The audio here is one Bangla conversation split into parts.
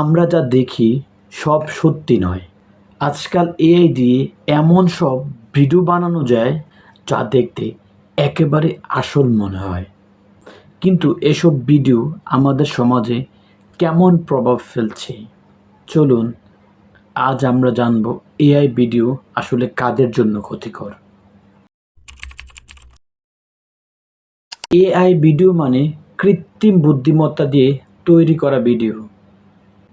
আমরা যা দেখি সব সত্যি নয়। আজকাল এআই দিয়ে এমন সব ভিডিও বানানো যায় যা দেখতে একেবারে আসল মনে হয়। কিন্তু এসব ভিডিও আমাদের সমাজে কেমন প্রভাব ফেলছে? চলুন, আজ আমরা জানব এআই ভিডিও আসলে কাদের জন্য ক্ষতিকর। এআই ভিডিও মানে কৃত্রিম বুদ্ধিমত্তা দিয়ে তৈরি করা ভিডিও।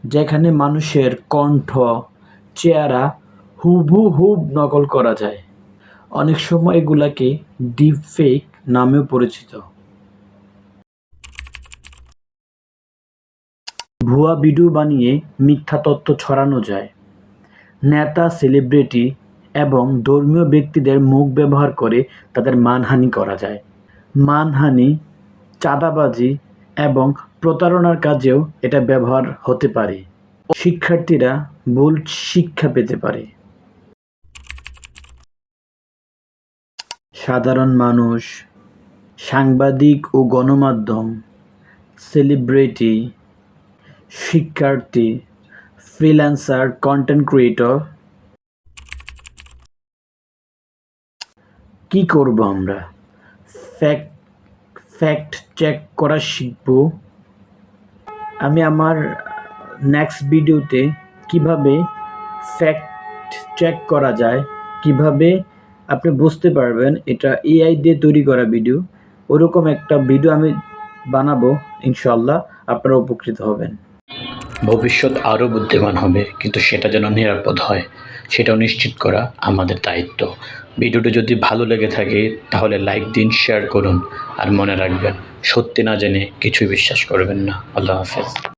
যেখানে মানুষের কণ্ঠ, চেহারা হুবহুব নকল করা যায়। অনেক সময় এগুলাকে ডিপ ফেক নামেও পরিচিত। ভুয়া ভিডিও বানিয়ে মিথ্যা তথ্য ছড়ানো যায়। নেতা, সেলিব্রিটি এবং ধর্মীয় ব্যক্তিদের মুখ ব্যবহার করে তাদের মানহানি করা যায়। মানহানি, চাঁদাবাজি এবং প্রতারণার কাজেও এটা ব্যবহার হতে পারে। শিক্ষার্থীরা ভুল শিক্ষা পেতে পারে। সাধারণ মানুষ, সাংবাদিক ও গণমাধ্যম সেলিব্রিটি শিক্ষার্থী ফ্রিল্যান্সার কন্টেন্ট ক্রিয়েটর কি করব আমরা? ফ্যাক্ট ফ্যাক্ট চেক করা শিখব? আমি আমার নেক্সট ভিডিওতে কীভাবে ফ্যাক্ট চেক করা যায়, কীভাবে আপনি বুঝতে পারবেন এটা এআই দিয়ে তৈরি করা ভিডিও ওরকম একটা ভিডিও আমি বানাবো ইনশাল্লাহ আপনারা উপকৃত হবেন। ভবিষ্যৎ আরও বুদ্ধিমান হবে, কিন্তু সেটা যেন নিরাপদ হয়, সেটাও নিশ্চিত করা আমাদের দায়িত্ব। ভিডিওটি যদি ভালো লেগে থাকে, তাহলে লাইক দিন, শেয়ার করুন আর মনে রাখবেন, সত্যি না জেনে কিছুই বিশ্বাস করবেন না। আল্লাহ হাফেজ।